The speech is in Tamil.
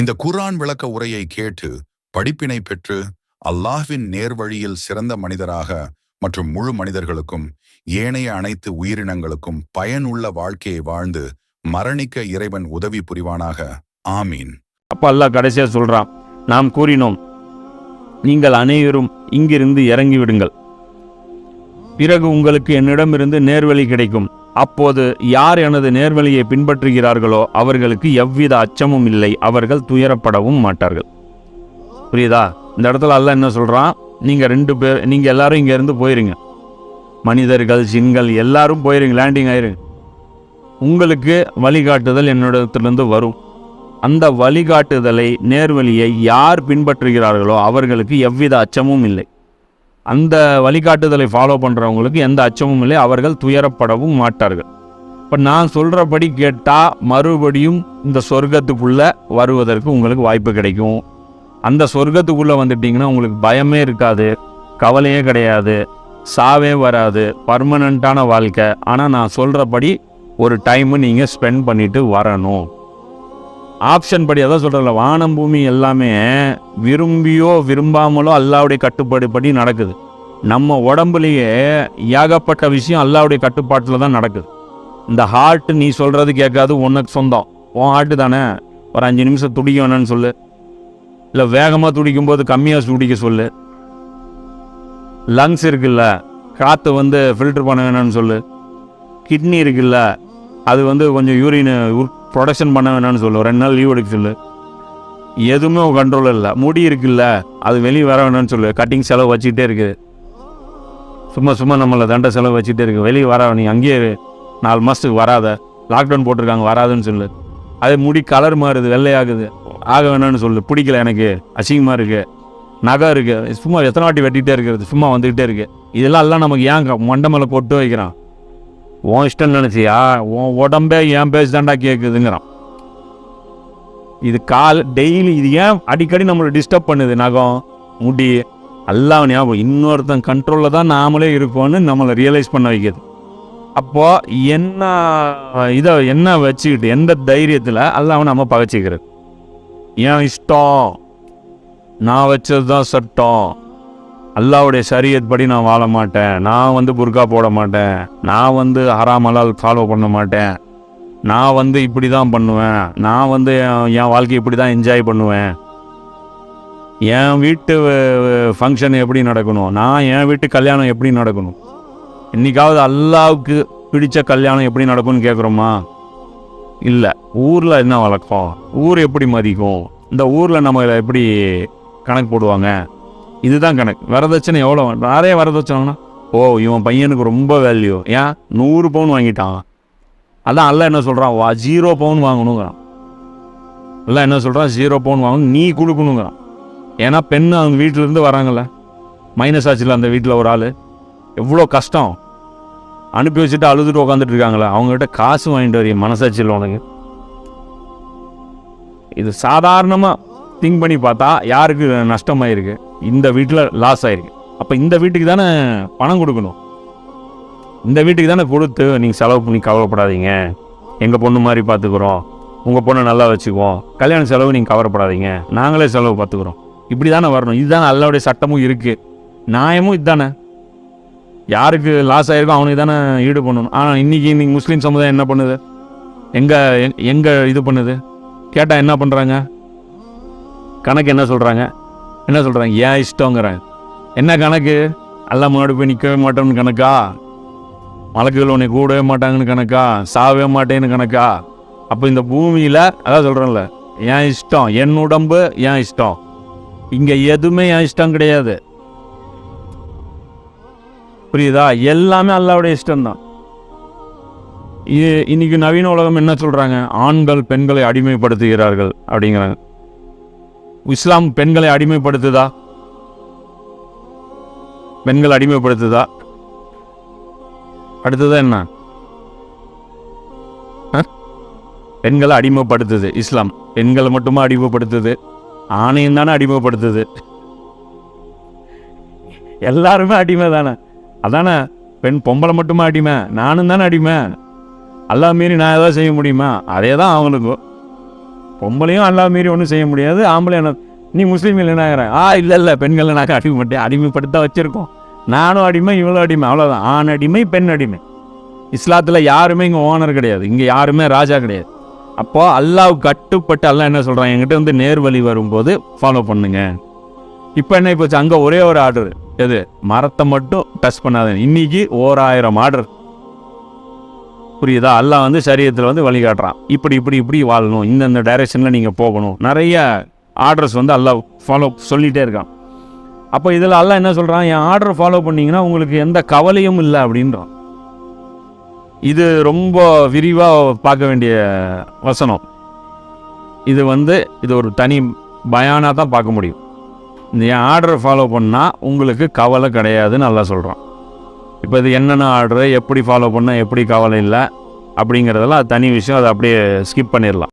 இந்த குர்ஆன் விளக்க உரையை கேட்டு படிப்பினை பெற்று அல்லாஹ்வின் நேர்வழியில் சிறந்த மனிதராக மற்றும் முழு மனிதர்களுக்கும் ஏனைய அனைத்து உயிரினங்களுக்கும் பயனுள்ள வாழ்க்கையை வாழ்ந்து மரணிக்க இறைவன் உதவி புரிவானாக. ஆமீன். அப்ப அல்லாஹ் கடைசியா சொல்றான் நாம் கூறினோம் நீங்கள் அனைவரும் இங்கிருந்து இறங்கிவிடுங்கள். பிறகு உங்களுக்கு என்னிடமிருந்து நேர்வழி கிடைக்கும். அப்போது யார் எனது நேர்வழியை பின்பற்றுகிறார்களோ அவர்களுக்கு எவ்வித அச்சமும் இல்லை. அவர்கள் துயரப்படவும் மாட்டார்கள். புரியுதா? இந்த இடத்துல அல்ல என்ன சொல்கிறான் நீங்கள் ரெண்டு பேர் நீங்கள் எல்லாரும் இங்கேருந்து போயிருங்க. மனிதர்கள் ஜின்கள் எல்லாரும் போயிருங்க லேண்டிங் ஆயிருங்க. உங்களுக்கு வழிகாட்டுதல் என்னிடத்திலிருந்து வரும். அந்த வழிகாட்டுதலை நேர்வழியை யார் பின்பற்றுகிறார்களோ அவர்களுக்கு எவ்வித அச்சமும் இல்லை. அந்த வழிகாட்டுதலை ஃபாலோ பண்ணுறவங்களுக்கு எந்த அச்சமும் இல்லை. அவர்கள் துயரப்படவும் மாட்டார்கள். இப்போ நான் சொல்கிறபடி கேட்டால் மறுபடியும் இந்த சொர்க்கத்துக்குள்ளே வருவதற்கு உங்களுக்கு வாய்ப்பு கிடைக்கும். அந்த சொர்க்கத்துக்குள்ளே வந்துட்டிங்கன்னா உங்களுக்கு பயமே இருக்காது கவலையே கிடையாது சாவே வராது பர்மனண்ட்டான வாழ்க்கை. ஆனால் நான் சொல்கிறபடி ஒரு டைமு நீங்கள் ஸ்பெண்ட் பண்ணிவிட்டு வரணும். ஆப்ஷன் படி அதான் சொல்கிறல வானம் பூமி எல்லாமே விரும்பியோ விரும்பாமலோ அல்லாவுடைய கட்டுப்பாடு படி நடக்குது. நம்ம உடம்புலேயே ஏகப்பட்ட விஷயம் அல்லாவுடைய கட்டுப்பாட்டில் தான் நடக்குது. இந்த ஹார்ட் நீ சொல்கிறது கேட்காது உனக்கு சொந்தம். உன் ஹார்ட்டு தானே? ஒரு அஞ்சு நிமிஷம் துடிக்க வேணாம்னு சொல்லு. இல்லை வேகமாக துடிக்கும் போது கம்மியாக துடிக்க சொல்லு. லங்ஸ் இருக்குல்ல காற்று வந்து ஃபில்டர் பண்ண வேணாம்னு சொல்லு. கிட்னி இருக்குல்ல அது வந்து கொஞ்சம் யூரின் ப்ரொடக்ஷன் பண்ண வேணாம்னு சொல்லு. ரெண்டு நாள் லீவ் எடுக்க சொல்லு. எதுவுமே கண்ட்ரோல் இல்லை. முடி இருக்குல்ல அது வெளியே வர வேணாம்னு சொல்லு. கட்டிங் செலவு வச்சுக்கிட்டே இருக்குது சும்மா சும்மா நம்மளை தண்டை செலவு வச்சுக்கிட்டே இருக்கு. வெளியே வர நீ அங்கேயே நாலு மாதத்துக்கு வராத. லாக்டவுன் போட்டிருக்காங்க வராதுன்னு சொல்லு. அதே முடி கலர் மாறுது வெள்ளையாகுது. ஆக வேணாம்னு சொல்லு. பிடிக்கல எனக்கு. அசிங்கமாக இருக்குது நகை இருக்குது சும்மா எத்தனை வாட்டி வெட்டிகிட்டே இருக்கிறது. சும்மா வந்துக்கிட்டே இருக்குது இதெல்லாம் எல்லாம் நமக்கு ஏன் மண்டமலை கொட்டு வைக்கிறான்? உன் இஷ்டம் நினச்சியா? உன் உடம்பே என் பேச்சு தாண்டா கேட்குதுங்கிறான் இது கால் டெய்லி இது ஏன் அடிக்கடி நம்மளை டிஸ்டர்ப் பண்ணுது நகம் முடி? எல்லாம் ஞாபகம் இன்னொருத்தன் கண்ட்ரோலில் தான் நாமளே இருக்கோம்னு நம்மளை ரியலைஸ் பண்ண வைக்கிது. அப்போது என்ன இதை என்ன வச்சுக்கிட்டு எந்த தைரியத்தில் எல்லாம் நம்ம பகச்சிக்கிறது? என் இஷ்டம் நான் வச்சது தான் சட்டம். அல்லாவுடைய சரியத் படி நான் வாழ மாட்டேன். நான் வந்து புர்கா போட மாட்டேன். நான் வந்து ஹராமலால் ஃபாலோ பண்ண மாட்டேன். நான் வந்து இப்படி தான் பண்ணுவேன். நான் வந்து என் வாழ்க்கை வாழ்க்கையை இப்படி தான் என்ஜாய் பண்ணுவேன். என் வீட்டு ஃபங்க்ஷன் எப்படி நடக்கணும்? நான் என் வீட்டு கல்யாணம் எப்படி நடக்கணும்? இன்றைக்காவது அல்லாவுக்கு பிடித்த கல்யாணம் எப்படி நடக்கும்னு கேட்குறோமா இல்லை. ஊரில் என்ன வழக்கம்? ஊர் எப்படி மதிக்கும்? இந்த ஊரில் நம்ம எப்படி கணக்கு போடுவாங்க? இதுதான் கணக்கு. வரதட்சணை எவ்வளோ நிறைய வரதட்சணைனா ஓ இவன் பையனுக்கு ரொம்ப வேல்யூ ஏன்? நூறு பவுன் வாங்கிட்டான். அதான் அல்ல என்ன சொல்கிறான் வா ஜீரோ பவுன் வாங்கணுங்கிறான். எல்லாம் என்ன சொல்கிறான் ஜீரோ பவுன் வாங்கணும் நீ கொடுக்கணுங்கிறான். ஏன்னா பெண் அவங்க வீட்டிலேருந்து வராங்கல்ல? மைனஸ் ஆச்சுல அந்த வீட்டில் ஒரு ஆள்? எவ்வளோ கஷ்டம். அனுப்பி வச்சுட்டு அழுதுட்டு உட்காந்துட்டு இருக்காங்களே. அவங்ககிட்ட காசு வாங்கிட்டு வரீங்க மனசாட்சி உனக்கு. இது சாதாரணமாக திங்க் பண்ணி பார்த்தா யாருக்கு நஷ்டமாயிருக்கு? இந்த வீட்டில் லாஸ் ஆயிருக்கு. அப்போ இந்த வீட்டுக்கு தானே பணம் கொடுக்கணும். இந்த வீட்டுக்கு தானே கொடுத்து நீங்கள் செலவு பண்ணி கவலைப்படாதீங்க. எங்கள் பொண்ணு மாதிரி பார்த்துக்குறோம். உங்கள் பொண்ணை நல்லா வச்சுக்குவோம். கல்யாண செலவு நீங்கள் கவலைப்படாதீங்க. நாங்களே செலவு பார்த்துக்குறோம். இப்படி தானே வரணும். இதுதானே அல்லாவுடைய சட்டமும் இருக்குது நியாயமும் இதுதானே யாருக்கு லாஸ் ஆயிருக்கோ அவனுக்கு தானே ஈடு பண்ணணும். ஆனால் இன்றைக்கி இன்றைக்கி முஸ்லீம் சமுதாயம் என்ன பண்ணுது? எங்கே எங்கே இது பண்ணுது? கேட்டால் என்ன பண்ணுறாங்க கணக்கு என்ன சொல்கிறாங்க என்ன சொல்கிறாங்க ஏன் இஷ்டங்கிறாங்க என்ன கணக்கு? எல்லாம் முன்னாடி போய் நிற்கவே மாட்டோம்னு கணக்கா? மலக்குகள் உன்னை கூடவே மாட்டாங்கன்னு கணக்கா? சாவே மாட்டேன்னு கணக்கா? அப்போ இந்த பூமியில் அதான் சொல்கிறேன்ல என் இஷ்டம்? என் உடம்பு என் இஷ்டம்? இங்கே எதுவுமே என் இஷ்டம் கிடையாது. புரியுதா? எல்லாமே அல்லாவுடைய இஷ்டம்தான். இது இன்னைக்கு நவீன உலகம் என்ன சொல்கிறாங்க ஆண்கள் பெண்களை அடிமைப்படுத்துகிறார்கள் அப்படிங்கிறாங்க. இஸ்லாம் பெண்களை அடிமைப்படுத்துதா? பெண்கள் அடிமைப்படுத்துதா? அடுத்தது என்ன? பெண்களை அடிமைப்படுத்துது இஸ்லாம். பெண்களை மட்டுமா அடிமைப்படுத்துது? ஆணையம் தானே அடிமைப்படுத்துது? எல்லாருமே அடிமை தானே. அதானே? பெண் பொம்பளை மட்டுமா அடிமை? நானும் தானே அடிமை? அல்லா மீறி நான் ஏதாவது செய்ய முடியுமா? அதே தான் அவங்களுக்கும் பொம்பளையும் அல்லா மீறி ஒன்றும் செய்ய முடியாது. ஆம்பளை என்ன நீ முஸ்லீம் இல்லைன்னா ஆ இல்லை இல்லை பெண்களை நாங்கள் அடிமைப்பட்டு அடிமைப்படுத்த வச்சுருக்கோம். நானும் அடிமை இவ்வளோ அடிமை அவ்வளோதான் ஆண் அடிமை பெண் அடிமை. இஸ்லாத்தில் யாருமே இங்கே ஓனர் கிடையாது. இங்கே யாருமே ராஜா கிடையாது. அப்போது அல்லாஹ் கட்டுப்பட்டு அல்லாஹ் என்ன சொல்கிறான் என்கிட்ட வந்து நேர் வழி வரும்போது ஃபாலோ பண்ணுங்க. இப்போ என்ன போச்சு அங்கே ஒரே ஒரு ஆர்டர் எது? மரத்தை மட்டும் டச் பண்ணாத இன்னைக்கு ஓராயிரம் ஆர்டர் புரியுதா? அல்லாஹ் வந்து சரியத்தில் வந்து வழிகாட்டுறான். இப்படி இப்படி இப்படி வாழணும். இந்தந்த டைரெக்ஷனில் நீங்கள் போகணும். நிறைய ஆர்டர்ஸ் வந்து அல்லாஹ் ஃபாலோ சொல்லிகிட்டே இருக்கான். அப்போ இதில் அல்லாஹ் என்ன சொல்கிறான் என் ஆர்டர் ஃபாலோ பண்ணிங்கன்னா உங்களுக்கு எந்த கவலையும் இல்லை அப்படின்றான். இது ரொம்ப விரிவாக பார்க்க வேண்டிய வசனம். இது வந்து இது ஒரு தனி பயானாக தான் பார்க்க முடியும். இந்த என் ஆர்டரை ஃபாலோ பண்ணால் உங்களுக்கு கவலை கிடையாதுன்னு நல்லா சொல்கிறான் இப்போ இது என்னென்ன ஆர்டரு எப்படி ஃபாலோ பண்ணால் எப்படி கவலை இல்லை அப்படிங்கிறதெல்லாம் அது தனி விஷயம் அதை அப்படியே ஸ்கிப் பண்ணிடலாம்.